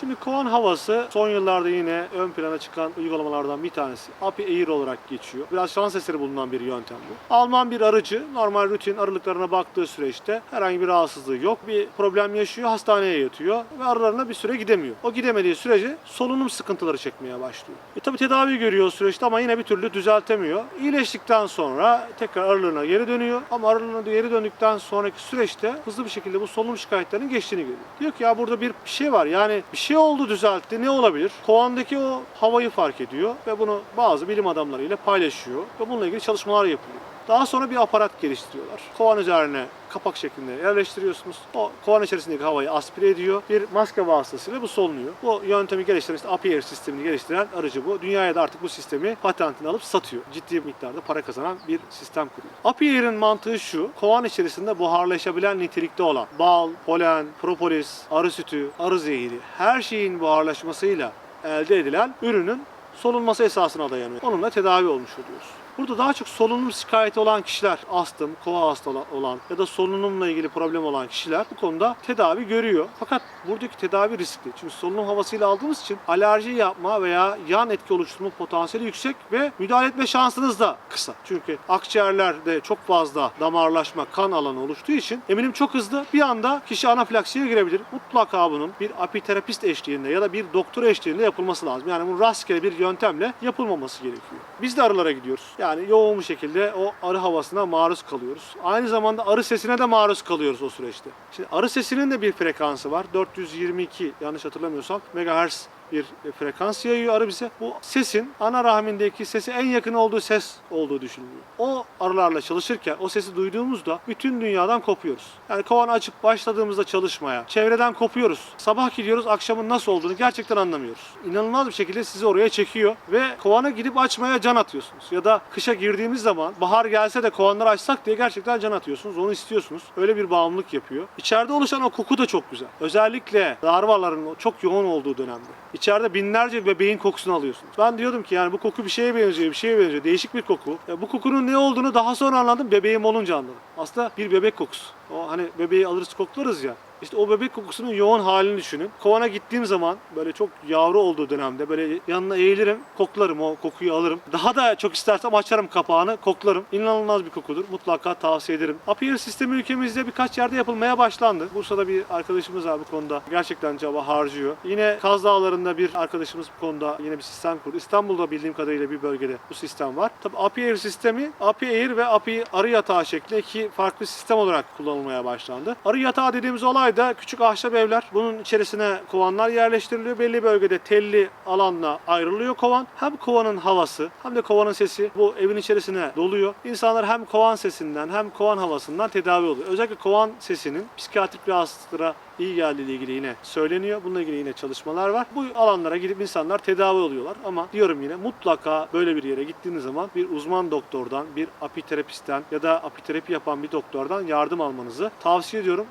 Şimdi kovan havası son yıllarda yine ön plana çıkan uygulamalardan bir tanesi. API Air olarak geçiyor. Biraz şans eseri bulunan bir yöntem bu. Alman bir arıcı normal rutin arılıklarına baktığı süreçte herhangi bir rahatsızlığı yok. Bir problem yaşıyor, hastaneye yatıyor ve arılarına bir süre gidemiyor. O gidemediği sürece solunum sıkıntıları çekmeye başlıyor. E tabi tedavi görüyor süreçte ama yine bir türlü düzeltemiyor. İyileştikten sonra tekrar arılığına geri dönüyor ama arılığına geri döndükten sonraki süreçte hızlı bir şekilde bu solunum şikayetlerinin geçtiğini görüyor. Diyor ki ya burada bir şey var yani bir şey oldu düzeltti ne olabilir? Kovandaki o havayı fark ediyor ve bunu bazı bilim adamlarıyla paylaşıyor ve bununla ilgili çalışmalar yapılıyor. Daha sonra bir aparat geliştiriyorlar. Kovan üzerine kapak şeklinde yerleştiriyorsunuz. O kovan içerisindeki havayı aspire ediyor. Bir maske vasıtasıyla bu solunuyor. Bu yöntemi geliştiren işte Api Air sistemini geliştiren aracı bu. Dünyaya da artık bu sistemi patentini alıp satıyor. Ciddi miktarda para kazanan bir sistem kuruyor. Api Air'in mantığı şu. Kovan içerisinde buharlaşabilen nitelikte olan bal, polen, propolis, arı sütü, arı zehri her şeyin buharlaşmasıyla elde edilen ürünün solunması esasına dayanıyor. Onunla tedavi olmuş oluyoruz. Burada daha çok solunum şikayeti olan kişiler, astım, kova hasta olan ya da solunumla ilgili problem olan kişiler bu konuda tedavi görüyor. Fakat buradaki tedavi riskli. Çünkü solunum havasıyla aldığımız için alerji yapma veya yan etki oluşturma potansiyeli yüksek ve müdahale etme şansınız da kısa. Çünkü akciğerlerde çok fazla damarlaşma, kan alanı oluştuğu için eminim çok hızlı bir anda kişi anafilaksiye girebilir. Mutlaka bunun bir apiterapist eşliğinde ya da bir doktor eşliğinde yapılması lazım. Yani bunun rastgele bir yöntemle yapılmaması gerekiyor. Biz de arılara gidiyoruz. Yani yoğun bir şekilde o arı havasına maruz kalıyoruz. Aynı zamanda arı sesine de maruz kalıyoruz o süreçte. Şimdi arı sesinin de bir frekansı var. 422 yanlış hatırlamıyorsam megahertz bir frekans yayıyor arı bize. Bu sesin ana rahmindeki sesi en yakın olduğu ses olduğu düşünülüyor. O arılarla çalışırken o sesi duyduğumuzda bütün dünyadan kopuyoruz. Yani kovanı açıp başladığımızda çalışmaya çevreden kopuyoruz. Sabah gidiyoruz akşamın nasıl olduğunu gerçekten anlamıyoruz. İnanılmaz bir şekilde sizi oraya çekiyor ve kovanı gidip açmaya can atıyorsunuz. Ya da kışa girdiğimiz zaman bahar gelse de kovanları açsak diye gerçekten can atıyorsunuz. Onu istiyorsunuz. Öyle bir bağımlılık yapıyor. İçeride oluşan o koku da çok güzel. Özellikle larvaların çok yoğun olduğu dönemde. İçeride binlerce bebeğin kokusunu alıyorsunuz. Ben diyordum ki yani bu koku bir şeye benziyor, bir şeye benziyor. Değişik bir koku. Ya bu kokunun ne olduğunu daha sonra anladım. Bebeğim olunca anladım. Aslında bir bebek kokusu. O hani bebeği alırız koklarız ya. İşte o bebek kokusunun yoğun halini düşünün. Kovana gittiğim zaman böyle çok yavru olduğu dönemde böyle yanına eğilirim, koklarım o kokuyu alırım. Daha da çok istersem açarım kapağını, koklarım. İnanılmaz bir kokudur. Mutlaka tavsiye ederim. Apiyer sistemi ülkemizde birkaç yerde yapılmaya başlandı. Bursa'da bir arkadaşımız var bu konuda. Gerçekten çaba harcıyor. Yine Kaz Dağları'nda bir arkadaşımız bu konuda yine bir sistem kurdu. İstanbul'da bildiğim kadarıyla bir bölgede bu sistem var. Tabii Apiyer sistemi Api Air ve Api arı yatağı şeklinde iki farklı sistem olarak kullanılmaya başlandı. Arı yatağı dediğimiz olay da küçük ahşap evler. Bunun içerisine kovanlar yerleştiriliyor. Belli bölgede telli alanla ayrılıyor kovan. Hem kovanın havası hem de kovanın sesi bu evin içerisine doluyor. İnsanlar hem kovan sesinden hem kovan havasından tedavi oluyor. Özellikle kovan sesinin psikiyatrik rahatsızlıklara iyi geldiği ile ilgili yine söyleniyor. Bununla ilgili yine çalışmalar var. Bu alanlara gidip insanlar tedavi oluyorlar ama diyorum yine mutlaka böyle bir yere gittiğiniz zaman bir uzman doktordan, bir apiterapistten ya da apiterapi yapan bir doktordan yardım almanızı tavsiye ediyorum.